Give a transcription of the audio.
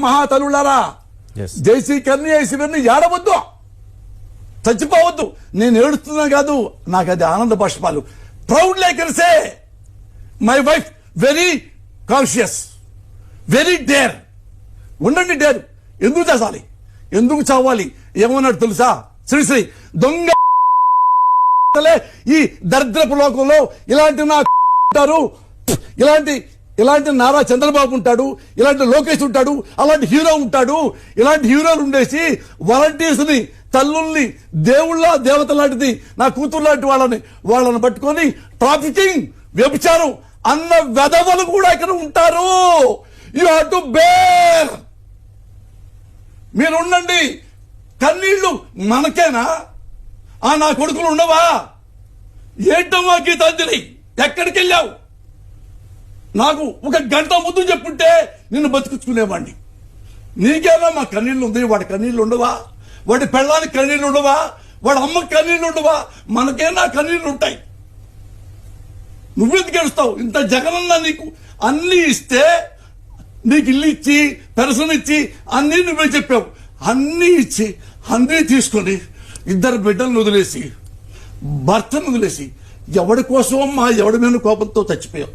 మహాతలులారా కర్ణి శివర్ని ఏడవద్దు. చచ్చిపోవద్దు. నేను ఏడుస్తున్నా కాదు నాకు అది ఆనంద బాష్పాలు. Proud లేకర్సే my wife very conscious very dare ఉండండి డేర్ ఎందుకు చేసాలి ఎందుకు చావాలి? ఏమన్నాడు తెలుసా? శ్రీశ్రీ దొంగ ఈ దరిద్రపు లోకంలో ఇలాంటి నా ఉంటారు. ఇలాంటి ఇలాంటి నారా చంద్రబాబు ఉంటాడు ఇలాంటి లోకేష్ ఉంటాడు అలాంటి హీరో ఉంటాడు ఇలాంటి హీరోలు ఉండేసి వాలంటీర్స్ని తల్లుల్ని దేవుళ్ళ దేవత లాంటిది నా కూతురు లాంటి వాళ్ళని వాళ్ళని పట్టుకొని ట్రాఫికింగ్ వ్యభిచారం అన్న వెధవలు కూడా ఇక్కడ ఉంటారు. యు హావ్ టు బేర్ మీరు ఉండండి. కన్నీళ్ళు మనకేనా? ఆ నా కొడుకులు ఉండవా? ఏంటమ్మా గీతాంజలి? ఎక్కడికి వెళ్ళావు నాకు ఒక గంట ముందు చెప్పుంటే నిన్ను బతికించుకునేవాడిని నీకేనా మా కన్నీళ్ళు ఉంది వాడి కన్నీళ్ళు ఉండవా? వాడి పెళ్ళానికి కన్నీళ్ళు ఉండవా? వాడి అమ్మకి కన్నీళ్ళు ఉండవా? మనకేనా కన్నీళ్ళు ఉంటాయి. నువ్వెందుకు గెలుస్తావు ఇంత జగనన్న నీకు అన్నీ ఇస్తే నీకు ఇల్లు ఇచ్చి పెరసన ఇచ్చి అన్ని నువ్వే చెప్పావు. అన్నీ ఇచ్చి అన్నీ తీసుకొని ఇద్దరు బిడ్డలను వదిలేసి భర్తను వదిలేసి ఎవడి కోసం మా ఎవడి మీద కోపంతో చచ్చిపోయావు.